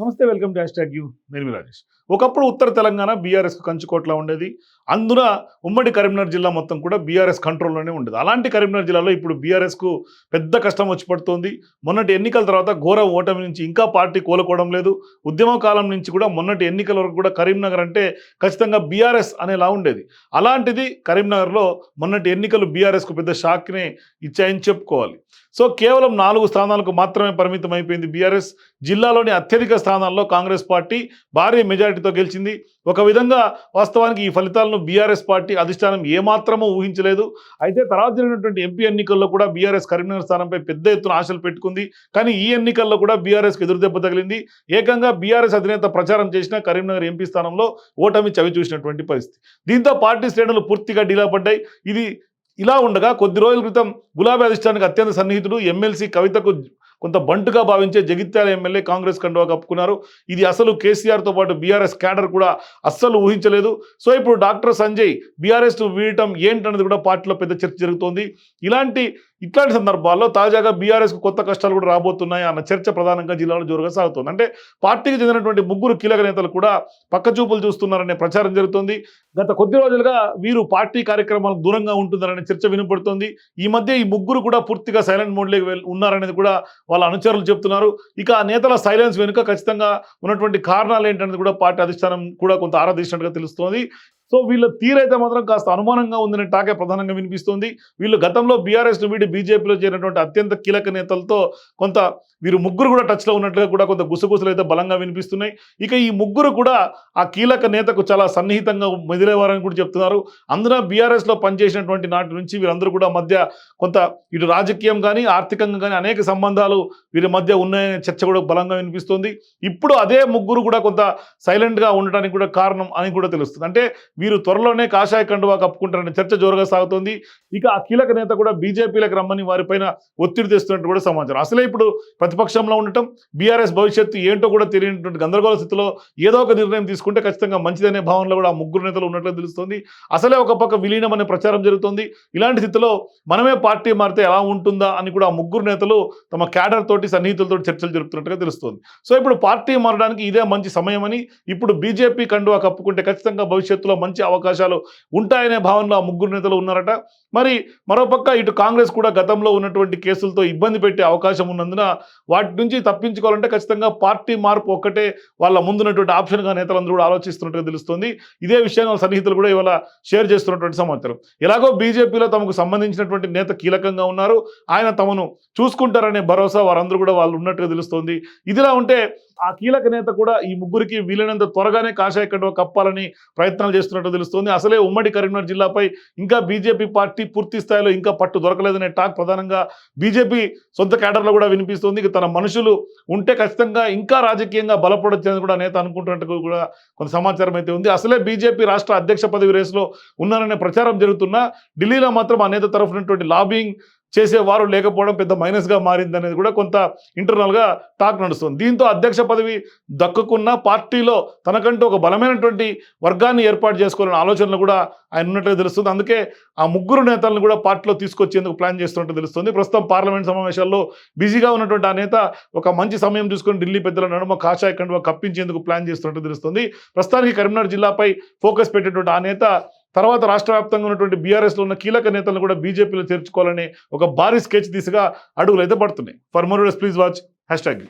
నమస్తే welcome to hash you. నేను రాజేష్. ఒకప్పుడు ఉత్తర తెలంగాణ బీఆర్ఎస్కు కంచుకోట్ల ఉండేది. అందున ఉమ్మడి కరీంనగర్ జిల్లా మొత్తం కూడా బీఆర్ఎస్ కంట్రోల్లోనే ఉండేది. అలాంటి కరీంనగర్ జిల్లాలో ఇప్పుడు బీఆర్ఎస్కు పెద్ద కష్టం వచ్చి పడుతోంది. మొన్నటి ఎన్నికల తర్వాత ఘోర ఓటమి నుంచి ఇంకా పార్టీ కోలుకోవడం లేదు. ఉద్యమ కాలం నుంచి కూడా మొన్నటి ఎన్నికల వరకు కూడా కరీంనగర్ అంటే ఖచ్చితంగా బీఆర్ఎస్ అనేలా ఉండేది. అలాంటిది కరీంనగర్లో మొన్నటి ఎన్నికలు బీఆర్ఎస్కు పెద్ద షాక్నే ఇచ్చాయని చెప్పుకోవాలి. సో కేవలం నాలుగు స్థానాలకు మాత్రమే పరిమితం అయిపోయింది బీఆర్ఎస్. జిల్లాలోని అత్యధిక స్థానాల్లో కాంగ్రెస్ పార్టీ భారీ మెజారిటీతో గెలిచింది. ఒక విధంగా వాస్తవానికి ఈ ఫలితాలను బీఆర్ఎస్ పార్టీ అధిష్టానం ఏమాత్రమూ ఊహించలేదు. అయితే తర్వాత జరిగినటువంటి ఎంపీ ఎన్నికల్లో కూడా బీఆర్ఎస్ కరీంనగర్ స్థానంపై పెద్ద ఎత్తున ఆశలు పెట్టుకుంది. కానీ ఈ ఎన్నికల్లో కూడా బీఆర్ఎస్కి ఎదురుదెబ్బ తగిలింది. ఏకంగా బీఆర్ఎస్ అధినేత ప్రచారం చేసిన కరీంనగర్ ఎంపీ స్థానంలో ఓటమి చవి చూసినటువంటి పరిస్థితి. దీంతో పార్టీ శ్రేణులు పూర్తిగా డీలా పడ్డాయి. ఇది ఇలా ఉండగా కొద్ది రోజుల క్రితం గులాబీ అధిష్టానికి అత్యంత సన్నిహితుడు ఎమ్మెల్సీ కవితకు కొంత బంటుగా భావించే జగిత్యాల ఎమ్మెల్యే కాంగ్రెస్ కండువా కప్పుకున్నారు. ఇది అసలు కేసీఆర్తో పాటు బీఆర్ఎస్ క్యాడర్ కూడా అస్సలు ఊహించలేదు. సో ఇప్పుడు డాక్టర్ సంజయ్ బీఆర్ఎస్ వీడటం ఏంటనేది కూడా పార్టీలో పెద్ద చర్చ జరుగుతోంది. ఇలాంటి ఇట్లాంటి సందర్భాల్లో తాజాగా బీఆర్ఎస్కు కొత్త కష్టాలు కూడా రాబోతున్నాయి అన్న చర్చ ప్రధానంగా జిల్లాలో జోరుగా సాగుతుంది. అంటే పార్టీకి చెందినటువంటి ముగ్గురు కీలక నేతలు కూడా పక్కచూపులు చూస్తున్నారనే ప్రచారం జరుగుతోంది. గత కొద్ది రోజులుగా వీరు పార్టీ కార్యక్రమాలకు దూరంగా ఉంటున్నారనే చర్చ వినపడుతుంది. ఈ మధ్య ఈ ముగ్గురు కూడా పూర్తిగా సైలెంట్ మోడ్లోకి ఉన్నారనేది కూడా వాళ్ళ అనుచరులు చెప్తున్నారు. ఇక ఆ నేతల సైలెన్స్ వెనుక ఖచ్చితంగా ఉన్నటువంటి కారణాలు ఏంటనేది కూడా పార్టీ అధిష్టానం కూడా కొంత ఆరాధించినట్టుగా తెలుస్తోంది. సో వీళ్ళ తీరైతే మాత్రం కాస్త అనుమానంగా ఉందనే టాకే ప్రధానంగా వినిపిస్తుంది. వీళ్ళు గతంలో బీఆర్ఎస్ వీడి బీజేపీలో చేరినటువంటి అత్యంత కీలక నేతలతో కొంత వీరు ముగ్గురు కూడా టచ్లో ఉన్నట్లుగా కూడా కొంత గుసగుసలు అయితే బలంగా వినిపిస్తున్నాయి. ఇక ఈ ముగ్గురు కూడా ఆ కీలక నేతకు చాలా సన్నిహితంగా మెదిలేవారని కూడా చెప్తున్నారు. అందున బీఆర్ఎస్లో పనిచేసినటువంటి నాటి నుంచి వీరందరూ కూడా మధ్య కొంత ఇటు రాజకీయం కానీ ఆర్థికంగా కానీ అనేక సంబంధాలు వీరి మధ్య ఉన్నాయనే చర్చ కూడా బలంగా వినిపిస్తుంది. ఇప్పుడు అదే ముగ్గురు కూడా కొంత సైలెంట్గా ఉండటానికి కూడా కారణం అని కూడా తెలుస్తుంది. అంటే వీరు త్వరలోనే కాషాయ కండువా కప్పుకుంటారనే చర్చ జోరుగా సాగుతోంది. ఇక ఆ కీలక నేత కూడా బీజేపీలకు రమ్మని వారిపైన ఒత్తిడి తెస్తున్నట్టు కూడా సమాచారం. అసలే ఇప్పుడు ప్రతిపక్షంలో ఉండటం బీఆర్ఎస్ భవిష్యత్తు ఏంటో కూడా తెలియనటువంటి గందరగోళ స్థితిలో ఏదో ఒక నిర్ణయం తీసుకుంటే ఖచ్చితంగా మంచిదనే భావనలో కూడా ఆ ముగ్గురు నేతలు ఉన్నట్లు తెలుస్తుంది. అసలే ఒక పక్క విలీనం అనే ప్రచారం జరుగుతుంది. ఇలాంటి స్థితిలో మనమే పార్టీ మారితే ఎలా ఉంటుందా అని కూడా ఆ ముగ్గురు నేతలు తమ క్యాడర్ తోటి సన్నిహితులతో చర్చలు జరుపుతున్నట్టుగా తెలుస్తుంది. సో ఇప్పుడు పార్టీ మారడానికి ఇదే మంచి సమయమని ఇప్పుడు బీజేపీ కండువా కప్పుకుంటే ఖచ్చితంగా భవిష్యత్తులో మంచి అవకాశాలు ఉంటాయనే భావనలో ఆ ముగ్గురు నేతలు ఉన్నారట. మరి మరోపక్క ఇటు కాంగ్రెస్ కూడా గతంలో ఉన్నటువంటి కేసులతో ఇబ్బంది పెట్టే అవకాశం ఉన్నందున వాటి నుంచి తప్పించుకోవాలంటే ఖచ్చితంగా పార్టీ మార్పు ఒక్కటే వాళ్ళ ముందున్నటువంటి ఆప్షన్గా నేతలందరూ కూడా ఆలోచిస్తున్నట్టుగా తెలుస్తుంది. ఇదే విషయాన్ని వాళ్ళ సన్నిహితులు కూడా ఇవాళ షేర్ చేస్తున్నటువంటి సమాచారం. ఎలాగో బీజేపీలో తమకు సంబంధించినటువంటి నేత కీలకంగా ఉన్నారు. ఆయన తమను చూసుకుంటారనే భరోసా వారందరూ కూడా వాళ్ళు ఉన్నట్టుగా తెలుస్తోంది. ఇదిలా ఉంటే ఆ కీలక నేత కూడా ఈ ముగ్గురికి వీలైనంత త్వరగానే కాషాయ కండువ కప్పాలని ప్రయత్నాలు చేస్తున్నట్టు తెలుస్తుంది. అసలే ఉమ్మడి కరీంనగర్ జిల్లాపై ఇంకా బీజేపీ పార్టీ పూర్తి స్థాయిలో ఇంకా పట్టు దొరకలేదనే టాక్ ప్రధానంగా బీజేపీ సొంత క్యాడర్లో కూడా వినిపిస్తోంది. తన మనుషులు ఉంటే ఖచ్చితంగా ఇంకా రాజకీయంగా బలపడొచ్చని కూడా నేత అనుకుంటున్నట్టు కూడా కొంత సమాచారం అయితే ఉంది. అసలే బీజేపీ రాష్ట్ర అధ్యక్ష పదవి రేసులో ఉన్నారనే ప్రచారం జరుగుతున్నా ఢిల్లీలో మాత్రం ఆ నేత తరఫునటువంటి లాబింగ్ చేసేవారు లేకపోవడం పెద్ద మైనస్గా మారింది అనేది కూడా కొంత ఇంటర్నల్గా టాక్ నడుస్తుంది. దీంతో అధ్యక్ష పదవి దక్కుకున్న పార్టీలో తనకంటూ ఒక బలమైనటువంటి వర్గాన్ని ఏర్పాటు చేసుకోవాలనే ఆలోచనలు కూడా ఆయన ఉన్నట్లు తెలుస్తుంది. అందుకే ఆ ముగ్గురు నేతలను కూడా పార్టీలో తీసుకొచ్చేందుకు ప్లాన్ చేస్తున్నట్టు తెలుస్తుంది. ప్రస్తుతం పార్లమెంట్ సమావేశాల్లో బిజీగా ఉన్నటువంటి ఆ నేత ఒక మంచి సమయం చూసుకొని ఢిల్లీ పెద్దల నడుమ కాషాయ కండువ కప్పించేందుకు ప్లాన్ చేస్తున్నట్టు తెలుస్తుంది. ప్రస్తుతానికి కరీంనగర్ జిల్లాపై ఫోకస్ పెట్టేటువంటి ఆ నేత తర్వాత రాష్ట్ర వ్యాప్తంగా ఉన్నటువంటి బీఆర్ఎస్లో ఉన్న కీలక నేతలను కూడా బీజేపీలో చేర్చుకోవాలని ఒక భారీ స్కెచ్ దిశగా అడుగులు అయితే పడుతున్నాయి. For more please watch hashtag